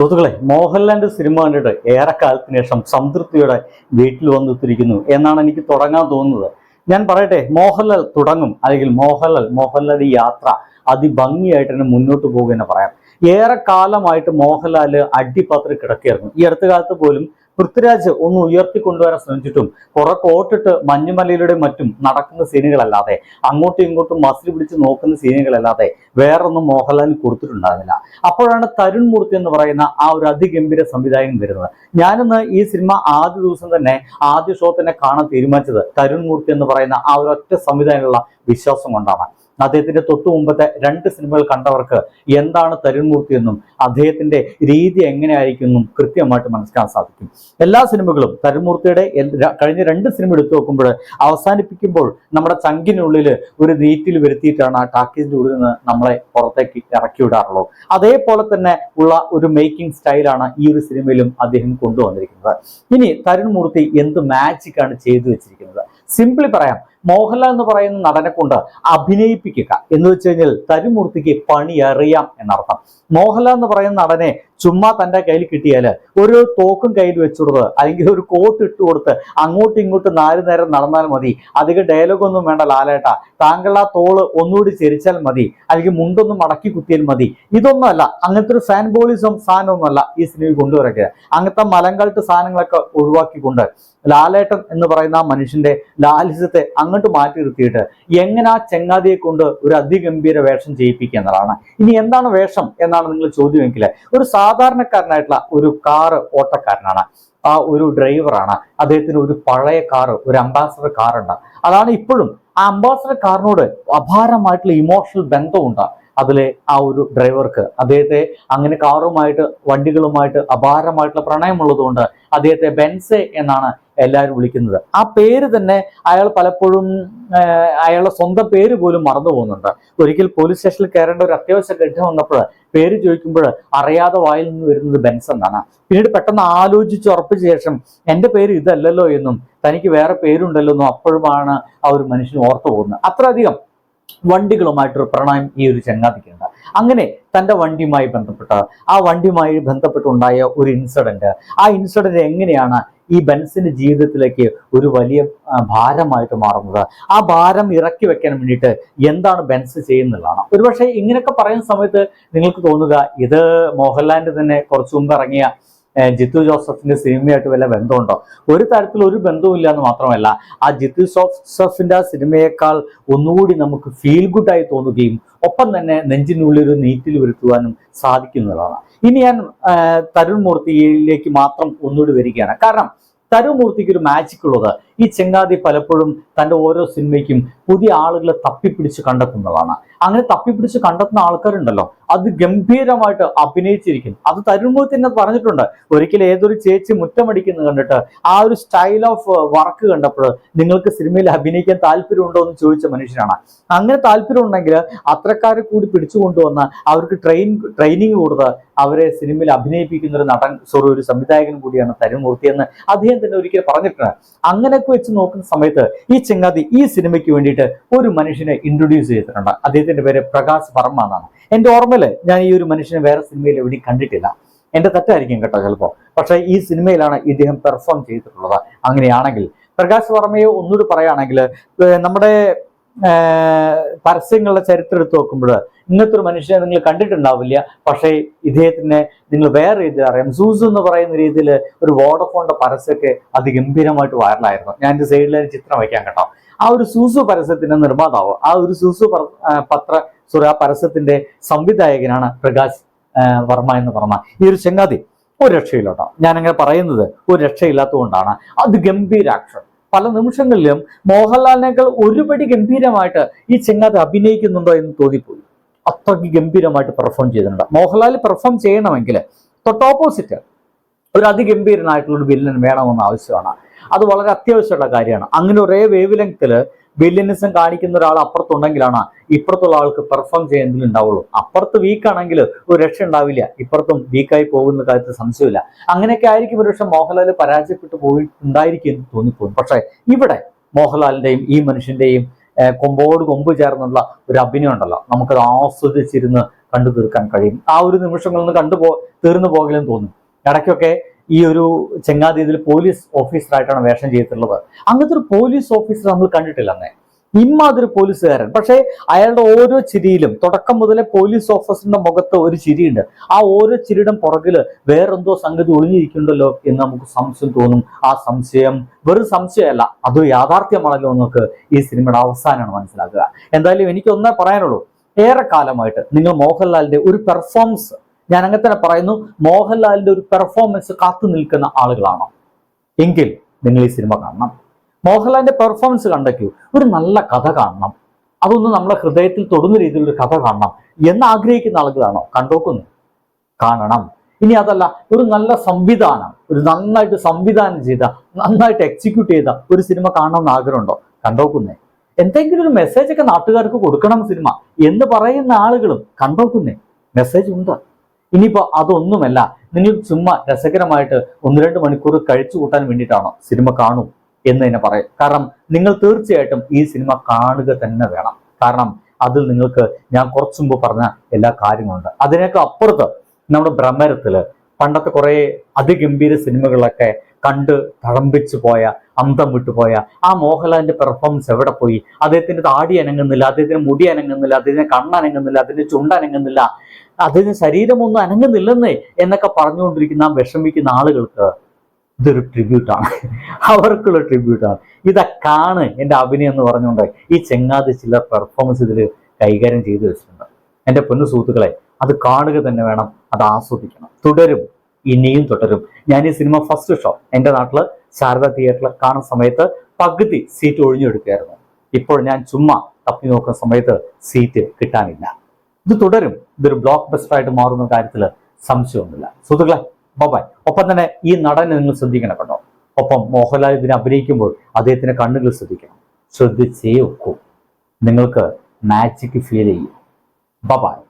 സുഹൃത്തുക്കളെ മോഹൻലാലിന്റെ സിനിമ കണ്ടിട്ട് ഏറെ ഏറെക്കാലത്തിന് ശേഷം സംതൃപ്തിയുടെ വീട്ടിൽ വന്നെത്തിയിരിക്കുന്നു എന്നാണ് എനിക്ക് തുടങ്ങാൻ തോന്നുന്നത്. ഞാൻ പറയട്ടെ മോഹൻലാൽ തുടങ്ങും. അല്ലെങ്കിൽ മോഹൻലാൽ മോഹൻലാൽ യാത്ര അതിഭംഗിയായിട്ട് തന്നെ മുന്നോട്ട് പോകുക എന്ന് പറയാം. ഏറെ കാലമായിട്ട് മോഹൻലാൽ അടിപത്രി കിടക്കുകയായിരുന്നു. ഈ അടുത്ത കാലത്ത് പോലും പൃഥ്വിരാജ് ഒന്ന് ഉയർത്തിക്കൊണ്ടുവരാൻ ശ്രമിച്ചിട്ടും കുറെ കോട്ടിട്ട് മഞ്ഞുമലയിലൂടെ മറ്റും നടക്കുന്ന സീനുകളല്ലാതെ അങ്ങോട്ടും ഇങ്ങോട്ടും മസിൽ പിടിച്ച് നോക്കുന്ന സീനുകളല്ലാതെ വേറൊന്നും മോഹൻലാലിന് കൊടുത്തിട്ടുണ്ടായിരുന്നില്ല. അപ്പോഴാണ് തരുൺ മൂർത്തി എന്ന് പറയുന്ന ആ ഒരു അതിഗംഭീര സംവിധായകൻ വരുന്നത്. ഞാനിന്ന് ഈ സിനിമ ആദ്യ ദിവസം തന്നെ ആദ്യ ഷോ തന്നെ കാണാൻ തീരുമാനിച്ചത് തരുൺ മൂർത്തി എന്ന് പറയുന്ന ആ ഒരു ഒറ്റ സംവിധാനമുള്ള വിശ്വാസം കൊണ്ടാണ്. അദ്ദേഹത്തിന്റെ തൊട്ടു മുമ്പത്തെ രണ്ട് സിനിമകൾ കണ്ടവർക്ക് എന്താണ് തരുൺ മൂർത്തി എന്നും അദ്ദേഹത്തിന്റെ രീതി എങ്ങനെയായിരിക്കും എന്നും കൃത്യമായിട്ട് മനസ്സിലാക്കാൻ സാധിക്കും. എല്ലാ സിനിമകളും തരുൺ മൂർത്തിയുടെ കഴിഞ്ഞ രണ്ട് സിനിമ എടുത്തു നോക്കുമ്പോൾ അവസാനിപ്പിക്കുമ്പോൾ നമ്മുടെ ചങ്കിനുള്ളിൽ ഒരു നീറ്റിൽ വരുത്തിയിട്ടാണ് ആ ടാക്കീസിന്റെ ഉള്ളിൽ നിന്ന് നമ്മളെ പുറത്തേക്ക് ഇറക്കി വിടാറുള്ളത്. അതേപോലെ തന്നെ ഉള്ള ഒരു മേക്കിംഗ് സ്റ്റൈലാണ് ഈ ഒരു സിനിമയിലും അദ്ദേഹം കൊണ്ടുവന്നിരിക്കുന്നത്. ഇനി തരുൺ മൂർത്തി എന്ത് മാജിക്കാണ് ചെയ്തു വെച്ചിരിക്കുന്നത്? സിംപിളി പറയാം മോഹൻലാൽ എന്ന് പറയുന്ന നടനെ കൊണ്ട് അഭിനയിപ്പിക്കുക എന്ന് വെച്ച് കഴിഞ്ഞാൽ തരുമൂർത്തിക്ക് പണി അറിയാം എന്നർത്ഥം. മോഹൻലാൽ എന്ന് പറയുന്ന നടനെ ചുമ്മാ തന്റെ കയ്യിൽ കിട്ടിയാൽ ഒരു തോക്കും കയ്യിൽ വെച്ചുകൊടുത്ത് അല്ലെങ്കിൽ ഒരു കോട്ട് ഇട്ട് കൊടുത്ത് അങ്ങോട്ടും ഇങ്ങോട്ടും നാല് നേരം നടന്നാൽ മതി. അധികം ഡയലോഗൊന്നും വേണ്ട ലാലേട്ട. താങ്കൾ ആ തോൾ ഒന്നുകൂടി ചെരിച്ചാൽ മതി. അല്ലെങ്കിൽ മുണ്ടൊന്നും മടക്കി കുത്തിയാൽ മതി. ഇതൊന്നുമല്ല അങ്ങനത്തെ ഒരു ഫാൻ ബോളിസം സാധനമൊന്നുമല്ല ഈ സിനിമയിൽ കൊണ്ടുവരക്കുക അങ്ങനത്തെ മലങ്കൾട്ട് സാധനങ്ങളൊക്കെ ഒഴിവാക്കിക്കൊണ്ട് ലാലേട്ടൻ എന്ന് പറയുന്ന ആ മനുഷ്യന്റെ ലാലിസത്തെ അങ്ങോട്ട് മാറ്റി നിർത്തിയിട്ട് എങ്ങനെ ആ ചെങ്ങാതിയെ കൊണ്ട് ഒരു അതിഗംഭീര വേഷം ചെയ്യിപ്പിക്കുക എന്നതാണ് ഇനി എന്താണ് വേഷം എന്നാണ് നിങ്ങൾ ചോദ്യമെങ്കിൽ ഒരു സാധാരണക്കാരനായിട്ടുള്ള ഒരു കാറ് ഓട്ടക്കാരനാണ്. ആ ഒരു ഡ്രൈവറാണ്. അദ്ദേഹത്തിന് ഒരു പഴയ കാറ് ഒരു അംബാസഡർ കാറുണ്ട് അതാണ് ഇപ്പോഴും ആ അംബാസഡർ കാറിനോട് അപാരമായിട്ടുള്ള ഇമോഷണൽ ബന്ധമുണ്ട് അതിലെ ആ ഒരു ഡ്രൈവർക്ക്. അദ്ദേഹത്തെ അങ്ങനെ കാറുമായിട്ട് വണ്ടികളുമായിട്ട് അപാരമായിട്ടുള്ള പ്രണയമുള്ളതുകൊണ്ട് അദ്ദേഹത്തെ ബെൻസെ എന്നാണ് എല്ലാവരും വിളിക്കുന്നത്. ആ പേര് തന്നെ അയാൾ പലപ്പോഴും അയാളുടെ സ്വന്തം പേര് പോലും മറന്നു പോകുന്നുണ്ട്. ഒരിക്കൽ പോലീസ് സ്റ്റേഷനിൽ കയറേണ്ട ഒരു അത്യാവശ്യ ഘട്ടം വന്നപ്പോൾ പേര് ചോദിക്കുമ്പോൾ അറിയാതെ വായിൽ നിന്ന് വരുന്നത് ബെൻസ് എന്നാണ്. പിന്നീട് പെട്ടെന്ന് ആലോചിച്ച് ഉറപ്പിച്ച ശേഷം എന്റെ പേര് ഇതല്ലല്ലോ എന്നും തനിക്ക് വേറെ പേരുണ്ടല്ലോ എന്നും അപ്പോഴുമാണ് ആ ഒരു മനുഷ്യൻ ഓർത്തു പോകുന്നത്. അത്രയധികം വണ്ടികളുമായിട്ടൊരു പ്രണയം ഈ ഒരു ചങ്ങാതിക്കുണ്ട്. അങ്ങനെ തന്റെ വണ്ടിയുമായി ബന്ധപ്പെട്ട ആ വണ്ടിയുമായി ബന്ധപ്പെട്ടുണ്ടായ ഒരു ഇൻസിഡന്റ് ആ ഇൻസിഡന്റ് എങ്ങനെയാണ് ഈ ബെൻസിന്റെ ജീവിതത്തിലേക്ക് ഒരു വലിയ ഭാരമായിട്ട് മാറുന്നത്? ആ ഭാരം ഇറക്കി വെക്കാൻ വേണ്ടിയിട്ട് എന്താണ് ബെൻസ് ചെയ്യുന്നതാണ്? ഒരുപക്ഷെ ഇങ്ങനെയൊക്കെ പറയുന്ന സമയത്ത് നിങ്ങൾക്ക് തോന്നുക ഇത് മോഹൻലാലിന്റെ തന്നെ കുറച്ചു മുമ്പ് ഇറങ്ങിയ ജിത്തു ജോസഫിന്റെ സിനിമയായിട്ട് വല്ല ബന്ധമുണ്ടോ? ഒരു തരത്തിൽ ഒരു ബന്ധവുമില്ല എന്ന് മാത്രമല്ല ആ ജിത്തു ജോസഫിന്റെ ആ സിനിമയേക്കാൾ ഒന്നുകൂടി നമുക്ക് ഫീൽ ഗുഡായി തോന്നുകയും ഒപ്പം തന്നെ നെഞ്ചിനുള്ളിൽ ഒരു നീറ്റിൽ വരുത്തുവാനും സാധിക്കുന്നതാണ്. ഇനി ഞാൻ തരുൺ മൂർത്തിയിലേക്ക് മാത്രം ഒന്നുകൂടി വരികയാണ്. കാരണം തരുൺ മൂർത്തിക്ക് ഒരു മാജിക് ഉള്ളത് ഈ ചെങ്ങാതി പലപ്പോഴും തന്റെ ഓരോ സിനിമയ്ക്കും പുതിയ ആളുകളെ തപ്പിപ്പിടിച്ച് കണ്ടെത്തുന്നതാണ്. അങ്ങനെ തപ്പിപ്പിടിച്ച് കണ്ടെത്തുന്ന ആൾക്കാരുണ്ടല്ലോ. അത് ഗംഭീരമായിട്ട് അഭിനയിച്ചിരിക്കും. അത് തരുമ്പോൾ തന്നെ പറഞ്ഞിട്ടുണ്ട്. ഒരിക്കലും ഏതൊരു ചേച്ചി മുറ്റമടിക്കുന്നത് കണ്ടിട്ട് ആ ഒരു സ്റ്റൈൽ ഓഫ് വർക്ക് കണ്ടപ്പോൾ നിങ്ങൾക്ക് സിനിമയിൽ അഭിനയിക്കാൻ താല്പര്യമുണ്ടോ എന്ന് ചോദിച്ച മനുഷ്യനാണ്. അങ്ങനെ താല്പര്യം ഉണ്ടെങ്കിൽ അത്രക്കാരെ കൂടി പിടിച്ചു കൊണ്ടുവന്ന് അവർക്ക് ട്രെയിൻ ട്രെയിനിങ് കൊടുത്ത് അവരെ സിനിമയിൽ അഭിനയിപ്പിക്കുന്ന ഒരു നടൻ സോറി ഒരു സംവിധായകൻ കൂടിയാണ് തരുമൂർത്തി എന്ന് അദ്ദേഹം തന്നെ ഒരിക്കൽ പറഞ്ഞിട്ടുണ്ട്. വെച്ച് നോക്കുന്ന സമയത്ത് ഈ ചെങ്ങാതി ഈ സിനിമയ്ക്ക് വേണ്ടിയിട്ട് ഒരു മനുഷ്യനെ ഇൻട്രൊഡ്യൂസ് ചെയ്തിട്ടുണ്ട്. അദ്ദേഹത്തിന്റെ പേര് പ്രകാശ് വർമ്മ എന്നാണ്. എന്റെ ഓർമ്മയിൽ ഞാൻ ഈ ഒരു മനുഷ്യനെ വേറെ സിനിമയിൽ എവിടെ കണ്ടിട്ടില്ല. എന്റെ തെറ്റായിരിക്കും കേട്ടോ ചിലപ്പോൾ പക്ഷെ ഈ സിനിമയിലാണ് ഇദ്ദേഹം പെർഫോം ചെയ്തിട്ടുള്ളത്. അങ്ങനെയാണെങ്കിൽ പ്രകാശ് വർമ്മയെ ഒന്നുകൂടി പറയുകയാണെങ്കിൽ നമ്മുടെ പരസ്യങ്ങളുടെ ചരിത്രം എടുത്ത് നോക്കുമ്പോൾ ഇന്നത്തെ ഒരു മനുഷ്യനെ നിങ്ങൾ കണ്ടിട്ടുണ്ടാവില്ല. പക്ഷേ ഇദ്ദേഹത്തിനെ നിങ്ങൾ വേറെ രീതിയിൽ അറിയാം. സൂസു എന്ന് പറയുന്ന രീതിയിൽ ഒരു വോഡഫോണിന്റെ പരസ്യമൊക്കെ അതിഗംഭീരമായിട്ട് വൈറലായിരുന്നു. ഞാൻ എന്റെ സൈഡിൽ ഒരു ചിത്രം വയ്ക്കാൻ കേട്ടോ. ആ ഒരു സൂസു പരസ്യത്തിന്റെ നിർമ്മാതാവ് ആ ഒരു സൂസു പത്ര സോറി ആ പരസ്യത്തിന്റെ സംവിധായകനാണ് പ്രകാശ് വർമ്മ എന്ന് പറഞ്ഞ ഈ ഒരു ചെങ്ങാതി. ഒരു രക്ഷയില്ലോട്ടോ ഞാനങ്ങനെ പറയുന്നത് ഒരു രക്ഷയില്ലാത്തതുകൊണ്ടാണ്. അത് ഗംഭീര ആക്ഷൻ പല നിമിഷങ്ങളിലും മോഹൻലാലിനേക്കാൾ ഒരുപടി ഗംഭീരമായിട്ട് ഈ ചെങ്ങാതി അഭിനയിക്കുന്നുണ്ടോ എന്ന് തോന്നിപ്പോയി. അത്രയ്ക്ക് ഗംഭീരമായിട്ട് പെർഫോം ചെയ്തിട്ടുണ്ട്. മോഹൻലാൽ പെർഫോം ചെയ്യണമെങ്കിൽ തൊട്ട് ഓപ്പോസിറ്റ് ഒരു അതിഗംഭീരനായിട്ടുള്ള ഒരു വില്ലൻ വേണമെന്ന് ആവശ്യമാണ്. അത് വളരെ അത്യാവശ്യമുള്ള കാര്യമാണ്. അങ്ങനെ ഒരേ വേവ് ലെങ്ത്തിൽ വില്ലനിസം കാണിക്കുന്ന ഒരാൾ അപ്പുറത്തുണ്ടെങ്കിലാണ് ഇപ്പുറത്തുള്ള ആൾക്ക് പെർഫോം ചെയ്യുന്നതിൽ ഉണ്ടാവുള്ളൂ. അപ്പുറത്ത് വീക്ക് ആണെങ്കിൽ ഒരു രക്ഷ ഉണ്ടാവില്ല. ഇപ്പുറത്തും വീക്കായി പോകുന്ന കാര്യത്തിൽ സംശയമില്ല. അങ്ങനെയൊക്കെ ആയിരിക്കും ഒരു പക്ഷെ മോഹൻലാൽ പരാജയപ്പെട്ടു പോയിട്ടുണ്ടായിരിക്കും എന്ന് തോന്നിപ്പോകും. പക്ഷേ ഇവിടെ മോഹൻലാലിന്റെയും ഈ മനുഷ്യന്റെയും കൊമ്പോട് കൊമ്പ് ചേർന്നുള്ള ഒരു അഭിനയം ഉണ്ടല്ലോ. നമുക്കത് ആസ്വദിച്ചിരുന്ന് കണ്ടു തീർക്കാൻ കഴിയും. ആ ഒരു നിമിഷങ്ങളൊന്ന് കണ്ടു പോ തീർന്നു പോകലെന്ന് തോന്നും. ഇടയ്ക്കൊക്കെ ഈ ഒരു ചെങ്ങാതീതിൽ പോലീസ് ഓഫീസറായിട്ടാണ് വേഷം ചെയ്തിട്ടുള്ളത്. അങ്ങനത്തെ ഒരു പോലീസ് ഓഫീസർ നമ്മൾ കണ്ടിട്ടില്ല അന്നേ. ഇമ്മാതിരി പോലീസുകാരൻ. പക്ഷേ അയാളുടെ ഓരോ ചിരിയിലും തുടക്കം മുതലേ പോലീസ് ഓഫീസറിന്റെ മുഖത്ത് ഒരു ചിരിയുണ്ട്. ആ ഓരോ ചിരിയുടെ പുറകിൽ വേറെന്തോ സംഗതി ഒളിഞ്ഞിരിക്കുന്നുണ്ടല്ലോ എന്ന് നമുക്ക് സംശയം തോന്നും. ആ സംശയം വെറും സംശയമല്ല അത് യാഥാർത്ഥ്യമാണല്ലോ നമുക്ക് ഈ സിനിമയുടെ അവസാനമാണ് മനസ്സിലാക്കുക. എന്തായാലും എനിക്കൊന്നേ പറയാനുള്ളൂ. ഏറെ കാലമായിട്ട് നിങ്ങൾ മോഹൻലാലിന്റെ ഒരു പെർഫോമൻസ് ഞാൻ അങ്ങനെ തന്നെ പറയുന്നു മോഹൻലാലിന്റെ ഒരു പെർഫോമൻസ് കാത്തു നിൽക്കുന്ന ആളുകളാണോ. എങ്കിൽ നിങ്ങൾ ഈ സിനിമ കാണണം. മോഹൻലാലിന്റെ പെർഫോമൻസ് കണ്ടേക്കൂ ഒരു നല്ല കഥ കാണണം. അതൊന്ന് നമ്മളെ ഹൃദയത്തിൽ തൊടുന്ന രീതിയിലുള്ള കഥ കാണണം എന്ന് ആഗ്രഹിക്കുന്ന ആളുകളാണോ? കണ്ടോക്കുന്നു. കാണണം. ഇനി അതല്ല ഒരു നല്ല സംവിധാനം ഒരു നന്നായിട്ട് സംവിധാനം ചെയ്ത നന്നായിട്ട് എക്സിക്യൂട്ട് ചെയ്ത ഒരു സിനിമ കാണണമെന്ന് ആഗ്രഹമുണ്ടോ? കണ്ടോക്കുന്നേ. എന്തെങ്കിലും ഒരു മെസ്സേജ് ഒക്കെ നാട്ടുകാർക്ക് കൊടുക്കണം സിനിമ എന്ന് പറയുന്ന ആളുകളും കണ്ടോക്കുന്നേ. മെസ്സേജ് ഉണ്ട്. ഇനിയിപ്പോ അതൊന്നുമല്ല. നിങ്ങൾ ചുമ്മാ രസകരമായിട്ട് ഒന്ന് രണ്ട് മണിക്കൂർ കഴിച്ചു കൂട്ടാൻ വേണ്ടിയിട്ടാണോ സിനിമ കാണൂ എന്ന് തന്നെ പറയും. കാരണം നിങ്ങൾ തീർച്ചയായിട്ടും ഈ സിനിമ കാണുക തന്നെ വേണം. കാരണം അതിൽ നിങ്ങൾക്ക് ഞാൻ കുറച്ചു മുമ്പ് പറഞ്ഞ എല്ലാ കാര്യങ്ങളുണ്ട്. അതിനൊക്കെ അപ്പുറത്ത് നമ്മുടെ ഭ്രമരത്തിൽ പണ്ടത്തെ കുറെ അതിഗംഭീര സിനിമകളൊക്കെ കണ്ട് തഴമ്പിച്ചു പോയ അന്തം വിട്ടുപോയ ആ മോഹൻലാലിന്റെ പെർഫോമൻസ് എവിടെ പോയി? അദ്ദേഹത്തിന്റെ താടി അനങ്ങുന്നില്ല അദ്ദേഹത്തിന് മുടി അനങ്ങുന്നില്ല അദ്ദേഹത്തിന് കണ്ണനങ്ങുന്നില്ല അതിന്റെ ചുണ്ടനങ്ങുന്നില്ല അതിന് ശരീരമൊന്നും അനങ്ങുന്നില്ലെന്നേ എന്നൊക്കെ പറഞ്ഞുകൊണ്ടിരിക്കുന്ന വിഷമിക്കുന്ന ആളുകൾക്ക് ഇതൊരു ട്രിബ്യൂട്ടാണ് അവർക്കുള്ള ട്രിബ്യൂട്ടാണ് ഇതൊക്കെയാണ് എന്റെ അഭിനയം എന്ന് പറഞ്ഞുകൊണ്ട് ഈ ചെങ്ങാതി ചില പെർഫോമൻസ് ഇതിൽ കൈകാര്യം ചെയ്തു വെച്ചിട്ടുണ്ട്. എന്റെ പൊന്നു സുഹൃത്തുക്കളെ അത് കാണുക തന്നെ വേണം അത് ആസ്വദിക്കണം. തുടരും. ഇനിയും തുടരും. ഞാൻ ഈ സിനിമ ഫസ്റ്റ് ഷോ എന്റെ നാട്ടിൽ ശാരദ തിയേറ്ററിൽ കാണുന്ന സമയത്ത് പകുതി സീറ്റ് ഒഴിഞ്ഞെടുക്കുകയായിരുന്നു. ഇപ്പോൾ ഞാൻ ചുമ്മാ തപ്പി നോക്കുന്ന സമയത്ത് സീറ്റ് കിട്ടാനില്ല. ഇത് തുടരും. ഇതൊരു ബ്ലോക്ക് ബസ്റ്റർ ആയിട്ട് മാറുന്ന കാര്യത്തിൽ സംശയമൊന്നുമില്ല. സുഹൃത്തുക്കളെ ബൊബായ് ഒപ്പം തന്നെ ഈ നടനെ നിങ്ങൾ ശ്രദ്ധിക്കണം കേട്ടോ. ഒപ്പം മോഹൻലാൽ ഇതിനെ അഭിനയിക്കുമ്പോൾ അദ്ദേഹത്തിന്റെ കണ്ണുകൾ ശ്രദ്ധിക്കണം. ശ്രദ്ധിച്ചേ ഒക്കൂ. നിങ്ങൾക്ക് മാജിക് ഫീൽ ചെയ്യും. ബബായ്